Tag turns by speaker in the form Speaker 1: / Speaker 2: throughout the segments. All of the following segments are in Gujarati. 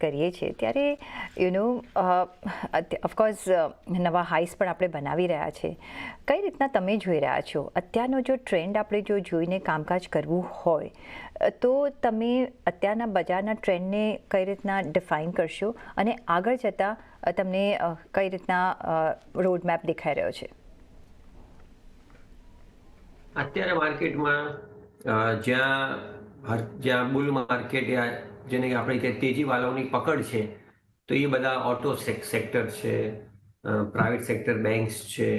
Speaker 1: કરીએ છીએ. ત્યારે યુ નો ઓફકોર્સ નવા હાઈસ પણ આપણે બનાવી રહ્યા છે. કઈ રીતના તમે જોઈ રહ્યા છો? અત્યારનો જો ટ્રેન્ડ આપણે જો જોઈને કામકાજ કરવું હોય તો તમે અત્યારના બજારના ટ્રેન્ડને કઈ રીતના ડિફાઇન કરશો? અને આગળ જતાં તમને કઈ રીતના રોડમેપ દેખાઈ રહ્યો છે?
Speaker 2: અત્યારે માર્કેટમાં જ્યાં જ્યાં બુલ માર્કેટ જેને આપણે કે તેજીવાળાઓની પકડ છે, તો એ બધા ઓટો સેક્ટર છે પ્રાઇવેટ સેક્ટર બેંક્સ છે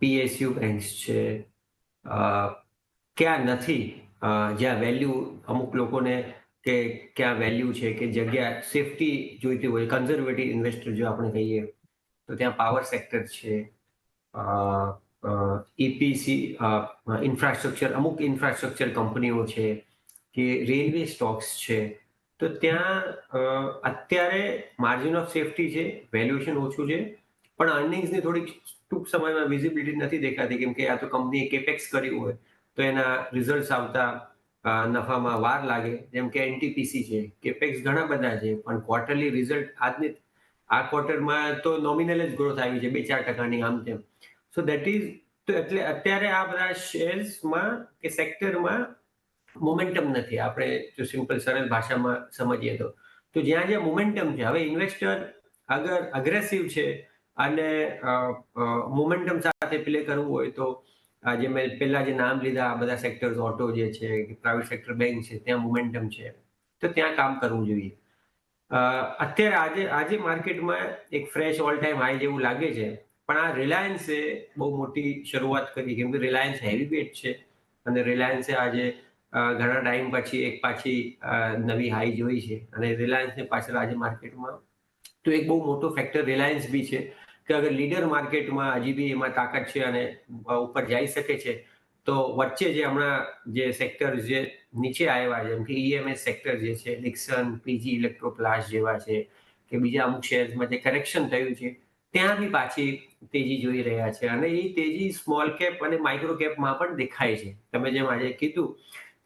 Speaker 2: પીએસયુ બેંક્સ છે ક્યાં નથી જ્યાં વેલ્યુ અમુક લોકોને કે ક્યાં વેલ્યુ છે કે જગ્યા સેફટી જોઈતી હોય, કન્ઝર્વેટિવ ઇન્વેસ્ટર જો આપણે કહીએ, તો ત્યાં પાવર સેક્ટર છે ઈપીસી ઇન્ફ્રાસ્ટ્રક્ચર અમુક ઇન્ફ્રાસ્ટ્રક્ચર કંપનીઓ છે કે રેલવે સ્ટોક્સ છે. તો ત્યાં અત્યારે માર્જિન ઓફ સેફટી છે વેલ્યુએશન ઓછું છે, પણ અર્નિંગ્સની થોડીક ટૂંક સમયમાં વિઝિબિલિટી નથી દેખાતી, કેમ કે આ તો કંપનીએ કેપેક્સ કર્યું હોય, તો એના રિઝલ્ટ આવતા નફામાં વાર લાગે. જેમ કે એનટીપીસી છે કેપેક્સ ઘણા બધા છે, પણ ક્વાર્ટરલી રિઝલ્ટ આજની, આ ક્વાર્ટરમાં તો નોમિનલ જ ગ્રોથ આવી છે, બે ચાર ટકાની આમ તેમ. સો દેટ ઇઝ તો એટલે અત્યારે આ બધા શેર્સમાં કે સેક્ટરમાં મોમેન્ટમ નથી. આપણે જો સિમ્પલ સરળ ભાષામાં સમજીએ તો. તો જ્યાં જ્યાં મોમેન્ટમ છે, હવે ઇન્વેસ્ટર અગર અગ્રેસિવ છે અને મોમેન્ટમ સાથે પ્લે કરવું હોય તો જે મેં પહેલા જે નામ લીધા, આ બધા સેક્ટર્સ ઓટો જે છે પ્રાઇવેટ સેક્ટર બેંક છે, ત્યાં મોમેન્ટમ છે. તો ત્યાં કામ કરવું જોઈએ. અત્યારે આજે આજે માર્કેટમાં એક ફ્રેશ ઓલ ટાઈમ હાઈ જેવું લાગે છે. પણ આ રિલાયન્સે બહુ મોટી શરૂઆત કરી. કેમ કે રિલાયન્સ હેવી વેટ છે અને રિલાયન્સે આજે ઘણા ટાઈમ પછી એક પાછી નવી હાઈ જોઈ છે અને રિલાયન્સની પાછળ આજે માર્કેટમાં તો એક બહુ મોટો ફેક્ટર રિલાયન્સ બી છે કે અગર લીડર માર્કેટમાં હજી બી એમાં તાકાત છે અને ઉપર જઈ શકે છે, તો વચ્ચે જે હમણાં જે સેક્ટર જે નીચે આવ્યા જેમ કે ઈએમએસ સેક્ટર જે છે લિક્સન પીજી ઇલેક્ટ્રોપ્લાસ જેવા છે કે બીજા અમુક શેર્સમાં જે કરેક્શન થયું છે ત્યાં બી પાછી તેજી જોઈ રહ્યા છે અને એ તેજી સ્મોલ કેપ અને માઇક્રો કેપમાં પણ દેખાય છે. તમે જેમ આજે કીધું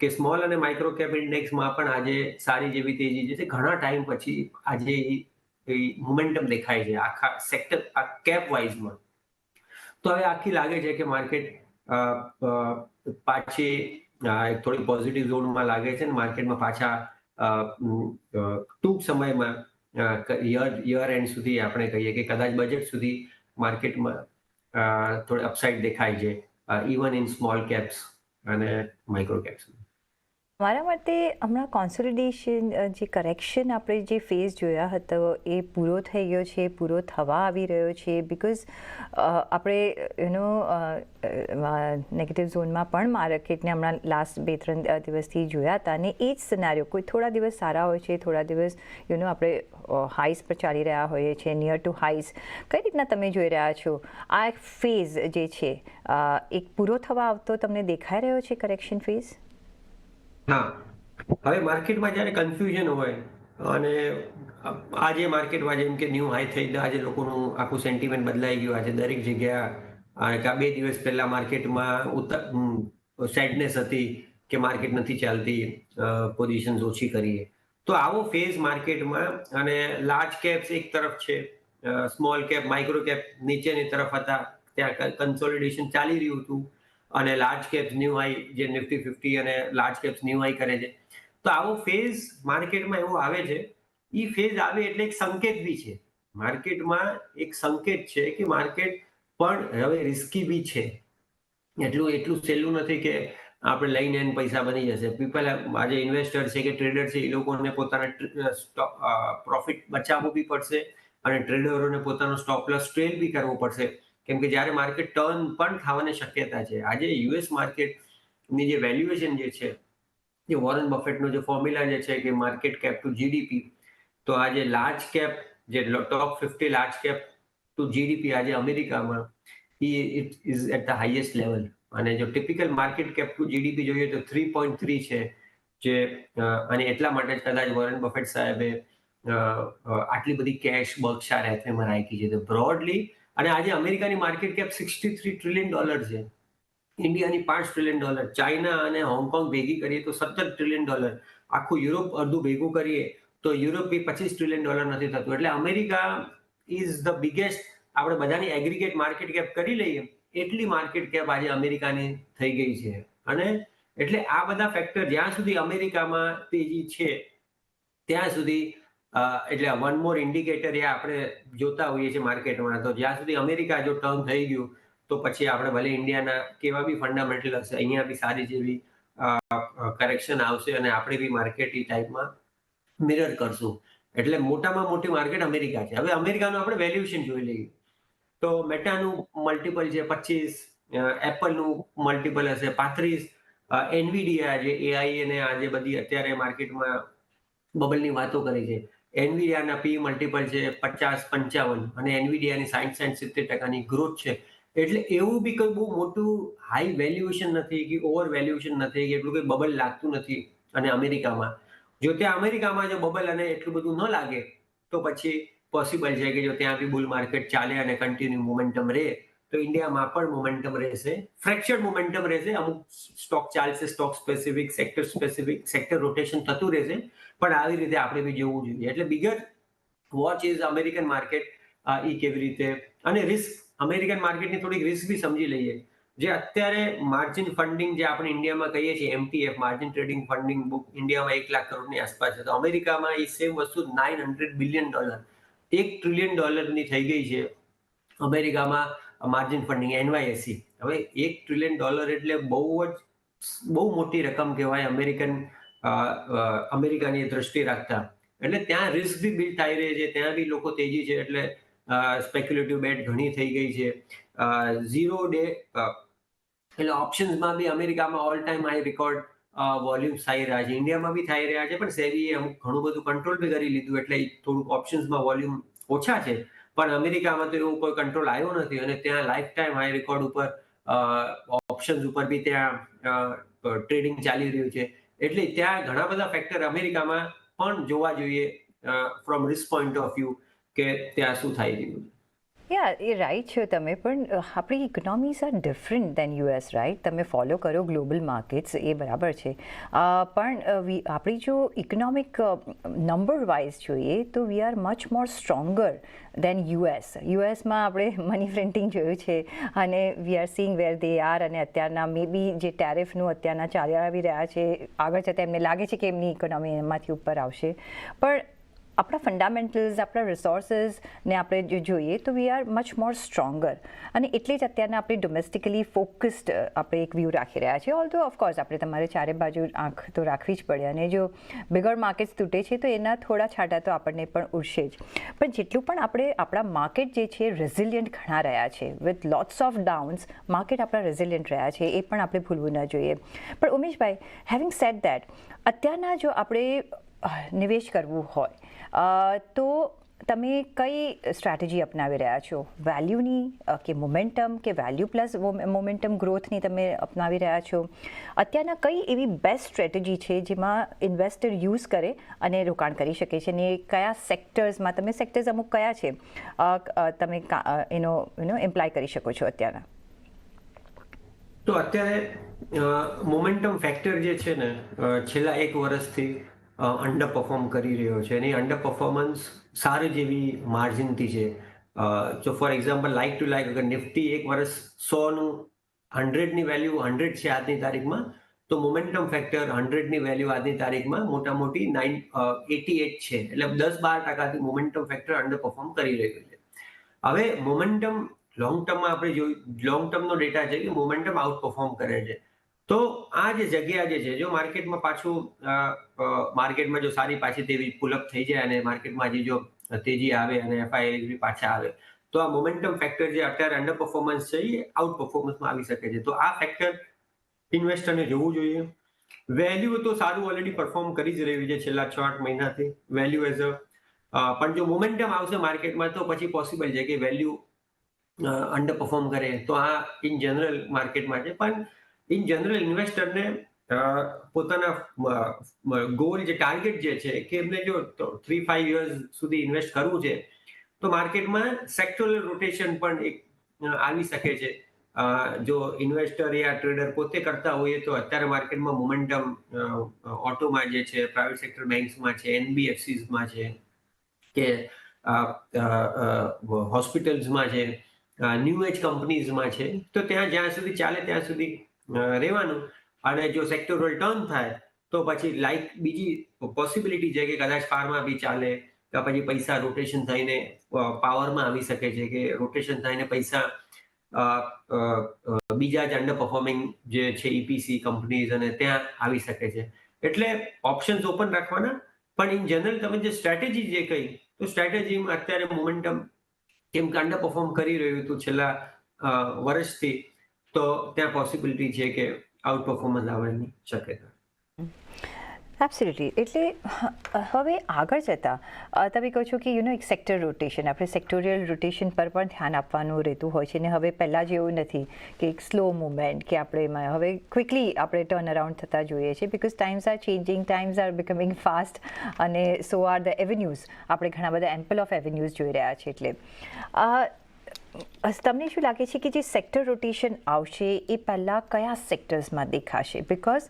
Speaker 2: કે સ્મોલ અને માઇક્રો કેપ ઇન્ડેક્સમાં પણ આજે સારી જેવી તેજી જે છે ઘણા ટાઈમ પછી આજે મોમેન્ટમ દેખાય છે આખા સેક્ટર આ કેપ વાઇઝમાં તો હવે આખી લાગે છે કે માર્કેટ પાછી એક થોડી પોઝિટિવ ઝોનમાં લાગે છે ને માર્કેટમાં પાછા ટૂંક સમયમાં યર યર એન્ડ સુધી આપણે કહીએ કે કદાચ બજેટ સુધી માર્કેટમાં થોડી અપસાઇડ દેખાય છે ઇવન ઇન સ્મોલ કેપ્સ અને માઇક્રો કેપ્સ
Speaker 1: મારા માટે હમણાં કોન્સોલિડેશન જે કરેક્શન આપણે જે ફેઝ જોયા હતો, એ પૂરો થઈ ગયો છે, પૂરો થવા આવી રહ્યો છે બિકોઝ આપણે યુનો નેગેટિવ ઝોનમાં પણ માર્કેટને હમણાં લાસ્ટ બે, ત્રણ દિવસથી જોયા હતા અને એ જ સિનારીઓ કોઈ થોડા દિવસ સારા હોય છે, થોડા દિવસ યુનો આપણે હાઈસ પર ચાલી રહ્યા હોઈએ છીએ નિયર ટુ હાઈસ કઈ રીતના તમે જોઈ રહ્યા છો? આ ફેઝ જે છે એક પૂરો થવા આવતો તમને દેખાઈ રહ્યો છે કરેક્શન ફેઝ
Speaker 2: હા. હવે માર્કેટમાં જ્યારે કન્ફ્યુઝન હોય, અને આજે માર્કેટમાં જેમ કે ન્યૂ હાઈ થઈ આજે લોકોનું આખું સેન્ટિમેન્ટ બદલાઈ ગયું, આજે દરેક જગ્યા બે દિવસ પહેલા માર્કેટમાં ઉત્તર સેડનેસ હતી કે માર્કેટ નથી ચાલતી પોઝિશન્સ ઓછી કરીએ. તો આવો ફેઝ માર્કેટમાં, અને લાર્જ કેપ્સ એક તરફ છે સ્મોલ કેપ માઇક્રો કેપ નીચેની તરફ હતા, ત્યાં કન્સોલિડેશન ચાલી રહ્યું હતું. અને લાર્જ કેપ્સ ન્યૂ હાઈ જે નિફ્ટી ફિફ્ટી અને લાર્જ કેપ્સ ન્યૂ હાઈ કરે છે. તો આવો ફેઝ માર્કેટમાં એવો આવે છે. એ ફેઝ આવે એટલે એક સંકેત બી છે. માર્કેટમાં એક સંકેત છે કે માર્કેટ પણ હવે રિસ્કી બી છે. એટલું એટલું સહેલું નથી કે આપણે લઈને એને પૈસા બની જશે. પીપલ આજે ઇન્વેસ્ટર છે કે ટ્રેડર છે, એ લોકોને પોતાના પ્રોફિટ બચાવવું બી પડશે અને ટ્રેડરોને પોતાનો સ્ટોપ લોસ ટ્રેલ બી કરવો પડશે. કેમ કે જ્યારે માર્કેટ ટર્ન પણ થવાની શક્યતા છે. આજે યુએસ માર્કેટની જે વેલ્યુએશન જે છે જે વોરન બફેટનો જે ફોર્મ્યુલા જે છે કે માર્કેટ કેપ ટુ જીડીપી તો આજે લાર્જ કેપ જે top fifty large cap to GDP આજે અમેરિકામાં, એ it is at the highest level અને જો typical market cap to GDP જોઈએ તો થ્રી પોઈન્ટ થ્રી છે, જે અને એટલા માટે જ કદાચ વોરન બફેટ સાહેબે આટલી બધી કેશ બક્ષા એફએમાં રાખી છે. તો બ્રોડલી અને આજે અમેરિકાની market cap sixty three trillion dollar છે. ઇન્ડિયાની પાંચ ટ્રિલિયન ડોલર. ચાઇના અને હોંગકોંગ ભેગી કરીએ તો સત્તર ટ્રિલિયન ડોલર. આખું યુરોપ અડધું ભેગું કરીએ તો યુરોપ બી પચીસ ટ્રિલિયન ડોલર નથી થતું. એટલે અમેરિકા ઇઝ ધ બિગેસ્ટ આપણે બધાની એગ્રીગેટ માર્કેટ કેપ કરી લઈએ, એટલી માર્કેટ કેપ આજે અમેરિકાની થઈ ગઈ છે. અને એટલે આ બધા ફેક્ટર જ્યાં સુધી અમેરિકામાં તેજી છે, ત્યાં સુધી એટલે વન મોર ઇન્ડિકેટર એ આપણે જોતા હોઈએ છીએ માર્કેટમાં તો જ્યાં સુધી અમેરિકા જો ટર્ન થઈ ગયું, તો પછી આપણે ભલે ઇન્ડિયાના કેવા બી ફંડામેન્ટલ હશે, અહીંયા બી સારી જેવી કરેક્શન આવશે અને આપણે બી માર્કેટ એ ટાઈપમાં મિરર કરશું. એટલે મોટામાં મોટી માર્કેટ અમેરિકા છે. હવે અમેરિકાનું આપણે વેલ્યુએશન જોઈ લઈએ. તો મેટાનું મલ્ટિપલ છે, પચીસ એપલનું મલ્ટિપલ હશે, પાંત્રીસ એનવીડીઆ જે એઆઈ અને આજે બધી અત્યારે માર્કેટમાં બબલની વાતો કરી છે. એનવીડીઆના પી મલ્ટિપલ છે પચાસ, પંચાવન અને એનવીડિયાની સાઠ સાઠ સિત્તેર ટકાની ગ્રોથ છે. એટલે એવું બી કંઈ બહુ મોટું હાઈ વેલ્યુએશન નથી કે ઓવર વેલ્યુએશન નથી કે એટલું કોઈ બબલ લાગતું નથી અને અમેરિકામાં. જો ત્યાં અમેરિકામાં જો બબલ અને એટલું બધું ન લાગે, તો પછી પોસિબલ છે કે જો ત્યાં બી બુલ માર્કેટ ચાલે અને કન્ટિન્યુ મોમેન્ટમ રહે. તો ઇન્ડિયામાં પણ મોમેન્ટમ રહેશે. ફ્રેક્ચર મોમેન્ટમ રહેશે. અમુક સ્ટોક ચાલશે stock specific sector specific sector rotation થતું રહેશે. પણ આવી રીતે આપણે બી જોવું જોઈએ. એટલે bigger watch is American market એ કેવી રીતે? અને રિસ્ક અમેરિકન માર્કેટની થોડીક રિસ્ક બી સમજી લઈએ. જે અત્યારે માર્જિન ફંડિંગ જે આપણે ઇન્ડિયામાં કહીએ છીએ MTF margin trading funding book ઇન્ડિયામાં એક લાખ કરોડની આસપાસ છે. તો અમેરિકામાં એ સેમ વસ્તુ નાઇન હંડ્રેડ બિલિયન ડોલર એક ટ્રિલિયન ડોલરની થઈ ગઈ છે. અમેરિકામાં માર્જિન ફંડિંગ એનવાયએસી હવે એક ટ્રિલિયન ડોલર એટલે બહુ જ, બહુ મોટી રકમ કહેવાય અમેરિકન અમેરિકાની દ્રષ્ટિ રાખતા. એટલે ત્યાં રિસ્ક બી બિલ્ડ થઈ રહી છે, ત્યાં બી લોકો તેજી છે, એટલે સ્પેક્યુલેટિવ બેટ ઘણી થઈ ગઈ છે. ઝીરો ડે એટલે ઓપ્શન્સમાં બી અમેરિકામાં all time high record volume થઈ રહ્યા છે. ઇન્ડિયામાં બી થઈ રહ્યા છે, પણ સેબીએ અમુક ઘણું બધું કંટ્રોલ બી કરી લીધું, એટલે થોડુંક ઓપ્શન્સમાં વોલ્યુમ ઓછા છે. પણ અમેરિકામાં તો એવું કોઈ કંટ્રોલ આવ્યો નથી અને ત્યાં લાઈફ ટાઈમ હાઈ રેકોર્ડ ઉપર ઓપ્શન્સ ઉપર બી ત્યાં ટ્રેડિંગ ચાલી રહ્યું છે. એટલે ત્યાં ઘણા બધા ફેક્ટર અમેરિકામાં પણ જોવા જોઈએ from risk point of view કે ત્યાં શું થઈ રહ્યું છે.
Speaker 1: યા એ રાઈટ છો તમે પણ આપણી economies are different than US right તમે ફોલો કરો ગ્લોબલ માર્કેટ્સ એ બરાબર છે. પણ આપણી જો ઇકોનોમિક નંબર વાઇઝ જોઈએ, તો we are much more stronger than US યુએસમાં આપણે મની પ્રિન્ટિંગ જોયું છે, અને we are Singh wear they are અને અત્યારના મે બી જે ટેરિફનું અત્યારના ચાલ્યા આવી રહ્યા છે, આગળ જતાં એમને લાગે છે કે એમની ઇકોનોમી એમાંથી ઉપર આવશે. પણ આપણા ફંડામેન્ટલ્સ આપણા રિસોર્સિસ આપણે જોઈએ તો we are much more stronger અને એટલે જ અત્યારના આપણે ડોમેસ્ટિકલી ફોકસ્ડ આપણે એક વ્યૂ રાખી રહ્યા છીએ. ઓલ તો ઓફકોર્સ આપણે તમારે ચારે બાજુ આંખ તો રાખવી જ પડે અને જો બિગર માર્કેટ્સ તૂટે છે તો એના થોડા છાંટા તો આપણને પણ ઉડશે જ. પણ જેટલું પણ આપણે આપણા માર્કેટ જે છે રેઝિલિયન્ટ ઘણા રહ્યા છે. With lots of downs market આપણા રેઝિલિયન્ટ રહ્યા છે, એ પણ આપણે ભૂલવું ન જોઈએ. પણ ઉમેશભાઈ હેવિંગ સેટ દેટ અત્યારના જો આપણે નિવેશ કરવું હોય તો તમે કઈ સ્ટ્રેટેજી અપનાવી રહ્યા છો? વેલ્યુની કે મોમેન્ટમ કે વેલ્યુ પ્લસ મોમેન્ટમ ગ્રોથની તમે અપનાવી રહ્યા છો? અત્યારના કઈ એવી બેસ્ટ સ્ટ્રેટેજી છે જેમાં ઇન્વેસ્ટર યુઝ કરે અને રોકાણ કરી શકે છે? અને કયા સેક્ટર્સમાં તમે સેક્ટર્સ અમુક કયા છે તમે એનો એનો એમ્પ્લાય કરી શકો છો અત્યારના?
Speaker 2: તો અત્યારે મોમેન્ટમ ફેક્ટર જે છે ને છેલ્લા એક વર્ષથી અંડર પરફોર્મ કરી રહ્યો છે એની અંડર પરફોર્મન્સ સારી જેવી માર્જિનથી છે. જો for example like to like અગર નિફ્ટી એક વર્ષ સોનું હંડ્રેડની વેલ્યુ હંડ્રેડ છે આજની તારીખમાં, તો મોમેન્ટમ ફેક્ટર હંડ્રેડની વેલ્યુ આજની તારીખમાં મોટા મોટી નાઇન એટી એટ છે. એટલે દસ બાર ટકાથી મોમેન્ટમ ફેક્ટર અંડર પરફોર્મ કરી રહ્યું છે. હવે મોમેન્ટમ લોંગ ટર્મમાં આપણે જોયું લોંગ ટર્મનો ડેટા છે કે મોમેન્ટમ આઉટ પરફોર્મ કરે છે. તો આ જે જગ્યા જે છે, જો માર્કેટમાં પાછું માર્કેટમાં જો સારી પાછી તેવી પુલઅપ થઈ જાય અને માર્કેટમાં હજી જો તેજી આવે અને એફઆઈએલ બી પાછા આવે, તો આ મોમેન્ટમ ફેક્ટર જે અત્યારે અંડર પરફોર્મન્સ છે, એ આઉટ પરફોર્મન્સમાં આવી શકે છે. તો આ ફેક્ટર ઇન્વેસ્ટરને જોવું જોઈએ. વેલ્યુ તો સારું ઓલરેડી પરફોર્મ કરી જ રહ્યું છે છેલ્લા છ આઠ મહિનાથી. વેલ્યુ એઝ અ, પણ જો મોમેન્ટમ આવશે માર્કેટમાં તો પછી પોસિબલ છે કે વેલ્યુ અંડર પરફોર્મ કરે. તો આ ઇન જનરલ માર્કેટમાં છે. પણ ઇન જનરલ ઇન્વેસ્ટરને પોતાના ગોલ જે ટાર્ગેટ જે છે, કે એમને જો થ્રી ફાઈવ યર્સ સુધી ઇન્વેસ્ટ કરવું છે, તો માર્કેટમાં સેક્ટોરલ રોટેશન પણ એક આવી શકે છે. જો ઇન્વેસ્ટર યા ટ્રેડર પોતે કરતા હોઈએ તો અત્યારે માર્કેટમાં મોમેન્ટમ ઓટોમાં જે છે પ્રાઇવેટ સેક્ટર બેંક્સમાં છે એનબીએફસીસમાં છે, કે હોસ્પિટલ્સમાં છે ન્યૂ એજ કંપનીઝમાં છે, તો ત્યાં જ્યાં સુધી ચાલે ત્યાં સુધી રહેવાનું. અને જો સેક્ટોરલ ટર્ન થાય, તો પછી લાઈક બીજી પોસિબિલિટી છે કે કદાચ ફાર્મા બી ચાલે, કે પછી પૈસા રોટેશન થઈને પાવરમાં આવી શકે છે કે રોટેશન થઈને પૈસા બીજા જ અંડર પરફોર્મિંગ જે છે ઈપીસી કંપનીઝ અને ત્યાં આવી શકે છે. એટલે ઓપ્શન્સ ઓપન રાખવાના. પણ ઇન જનરલ તમે જે સ્ટ્રેટેજી જે કહી, તો સ્ટ્રેટેજીમાં અત્યારે મોમેન્ટમ કેમ કે અંડર પરફોર્મ કરી રહ્યું હતું છેલ્લા વર્ષથી. તો ત્યાં પોસિબિલિટી છે કે આઉટ પરફોર્મન્સ આવવાની શક્યતા
Speaker 1: એબ્સોલ્યુટલી એટલે, હવે આગળ જતાં તમે કહો છો કે યુ નો એક સેક્ટર રોટેશન આપણે સેક્ટોરિયલ રોટેશન પર પણ ધ્યાન આપવાનું રહેતું હોય છે ને હવે પહેલાં જેવું નથી કે એક સ્લો મુવમેન્ટ કે આપણે એમાં, હવે ક્વિકલી આપણે ટર્ન અરાઉન્ડ થતા જોઈએ છીએ because times are changing times are becoming fast અને સો આર ધ એવન્યુઝ આપણે ઘણા બધા એમ્પલ ઓફ એવન્યુઝ જોઈ રહ્યા છીએ એટલે. તમને શું લાગે છે કે જે સેક્ટર રોટેશન આવશે, એ પહેલાં કયા સેક્ટર્સમાં દેખાશે? બિકોઝ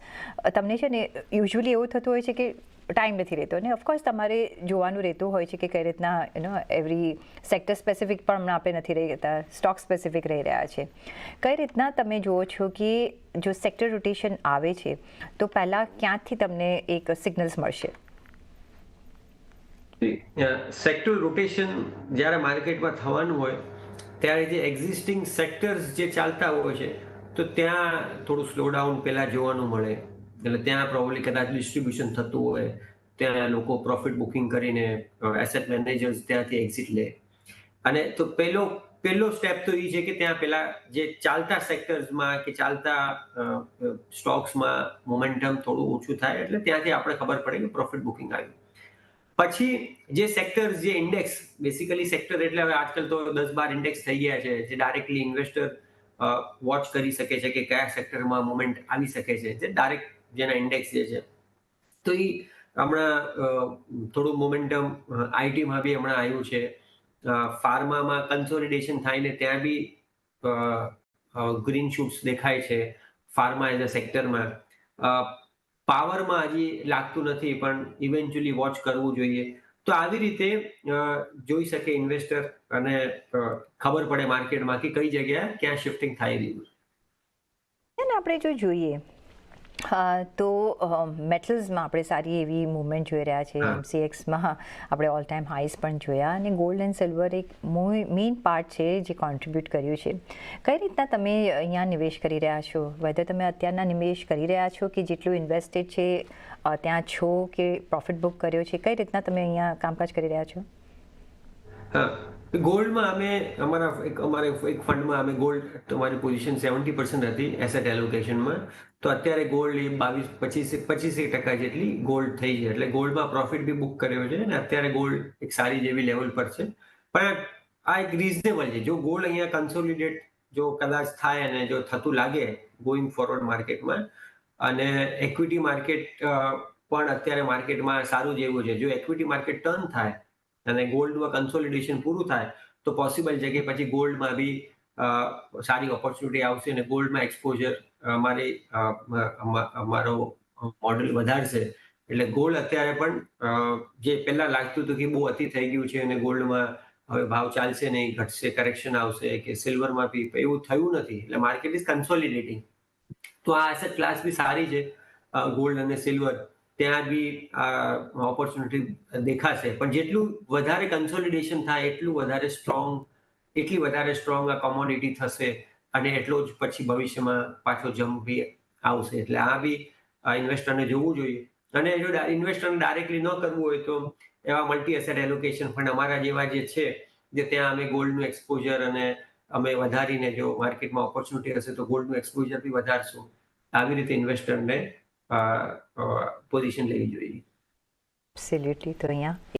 Speaker 1: તમને છે ને યુઝ્યુઅલી એવું થતું હોય છે કે ટાઈમ નથી રહેતો અને ઓફકોર્સ તમારે જોવાનું રહેતું હોય છે કે કઈ રીતના યુનો એવરી સેક્ટર સ્પેસિફિક પણ હમણાં આપણે નથી રહી રહેતા સ્ટોક સ્પેસિફિક રહી રહ્યા છે. કઈ રીતના તમે જુઓ છો કે જો સેક્ટર રોટેશન આવે છે, તો પહેલાં ક્યાંથી તમને એક સિગ્નલ્સ મળશે?
Speaker 2: સેક્ટર રોટેશન જ્યારે માર્કેટમાં થવાનું હોય ત્યારે જે એક્ઝિસ્ટિંગ સેક્ટર્સ જે ચાલતા હોય છે, તો ત્યાં થોડું સ્લોડાઉન પહેલાં જોવાનું મળે. એટલે ત્યાં પ્રોબ્લી કદાચ ડિસ્ટ્રીબ્યુશન થતું હોય, ત્યાં લોકો પ્રોફિટ બુકિંગ કરીને એસેટ મેનેજર્સ ત્યાંથી એક્ઝિટ લે. અને તો પહેલો પહેલો સ્ટેપ તો એ છે કે ત્યાં પેલા જે ચાલતા સેક્ટર્સમાં કે ચાલતા સ્ટોક્સમાં મોમેન્ટમ થોડું ઓછું થાય, એટલે ત્યાંથી આપણે ખબર પડે કે પ્રોફિટ બુકિંગ આવ્યું. પછી જે સેક્ટર્સ જે ઇન્ડેક્સ બેસિકલી સેક્ટર એટલે હવે આજકાલ તો દસ બાર ઇન્ડેક્સ થઈ ગયા છે, જે ડાયરેક્ટલી ઇન્વેસ્ટર વોચ કરી શકે છે કે કયા સેક્ટરમાં મુવમેન્ટ આવી શકે છે. જે ડાયરેક્ટ જેના ઇન્ડેક્સ જે છે. તો એ હમણાં થોડું મોમેન્ટમ આઈટીમાં બી હમણાં આવ્યું છે. ફાર્મામાં કન્સોલિડેશન થાય ને ત્યાં બી ગ્રીન શૂટ્સ દેખાય છે. ફાર્મા એઝ અ સેક્ટરમાં પાવરમાં હજી લાગતું નથી, પણ ઇવેન્ચ્યુઅલી વોચ કરવું જોઈએ. તો આવી રીતે જોઈ શકે ઇન્વેસ્ટર અને ખબર પડે માર્કેટમાં કે કઈ જગ્યાએ ક્યાં શિફ્ટિંગ થઈ રહ્યું. છે
Speaker 1: આપણે જો જોઈએ તો મેટલ્સમાં આપણે સારી એવી મૂવમેન્ટ જોઈ રહ્યા છીએ. એમસીએક્સમાં આપણે ઓલ ટાઈમ હાઈસ પણ જોયા અને ગોલ્ડ એન્ડ સિલ્વર એક મેઇન પાર્ટ છે જે કોન્ટ્રીબ્યુટ કર્યું છે. કઈ રીતના તમે અહીંયા નિવેશ કરી રહ્યા છો? વેધર તમે અત્યારના નિવેશ કરી રહ્યા છો કે જેટલું ઇન્વેસ્ટેડ છે ત્યાં છો કે પ્રોફિટ બુક કર્યો છે? કઈ રીતના તમે અહીંયા કામકાજ કરી રહ્યા છો?
Speaker 2: ગોલ્ડમાં અમે અમારા એક, અમારે એક ફંડમાં અમે ગોલ્ડ તમારી પોઝિશન સેવન્ટી પર્સન્ટ હતી એસેટ એલોકેશનમાં તો અત્યારે ગોલ્ડ એ બાવીસ, પચીસ પચીસેક ટકા જેટલી ગોલ્ડ થઈ છે. એટલે ગોલ્ડમાં પ્રોફિટ બી બુક કર્યો છે અને અત્યારે ગોલ્ડ એક સારી જેવી લેવલ પર છે. પણ આ એક રિઝનેબલ છે. જો ગોલ્ડ અહીંયા કન્સોલિડેટ જો કદાચ થાય અને જો થતું લાગે ગોઈંગ ફોરવર્ડ માર્કેટમાં અને એક્વિટી માર્કેટ પણ અત્યારે માર્કેટમાં સારું જેવું છે. જો એક્વિટી માર્કેટ ટર્ન થાય અને ગોલ્ડમાં કન્સોલિડેશન પૂરું થાય, તો પોસિબલ છે કે પછી ગોલ્ડમાં બી સારી ઓપોર્ચ્યુનિટી આવશે અને ગોલ્ડમાં એક્સપોઝર મારો અમા- મોડેલ વધારશે. એટલે ગોલ્ડ અત્યારે પણ જે પહેલાં લાગતું હતું કે બહુ અતિ થઈ ગયું છે અને ગોલ્ડમાં હવે ભાવ ચાલશે નહીં, ઘટશે કરેક્શન આવશે કે સિલ્વરમાં બી એવું થયું નથી. એટલે માર્કેટ ઇઝ કન્સોલિડેટિંગ તો આ એસેટ ક્લાસ બી સારી છે ગોલ્ડ અને સિલ્વર ત્યાં બી આ ઓપોર્ચ્યુનિટી દેખાશે. પણ જેટલું વધારે કન્સોલિડેશન થાય, એટલું વધારે સ્ટ્રોંગ એટલી વધારે સ્ટ્રોંગ આ કોમોડિટી થશે અને એટલો જ પછી ભવિષ્યમાં પાછો જમ્પ બી આવશે. એટલે આ બી ઇન્વેસ્ટરને જોવું જોઈએ. અને જો ઇન્વેસ્ટરને ડાયરેક્ટલી ન કરવું હોય તો એવા મલ્ટી એસેટ એલોકેશન ફંડ અમારા જેવા જે છે, જે ત્યાં અમે ગોલ્ડનું એક્સપોઝર અને અમે વધારીને જો માર્કેટમાં ઓપોર્ચ્યુનિટી હશે તો ગોલ્ડનું એક્સપોઝર બી વધારશું. આવી રીતે ઇન્વેસ્ટરને પોઝિશન લેવી જોઈએ.
Speaker 1: એબ્સોલ્યુટલી તો અહીંયા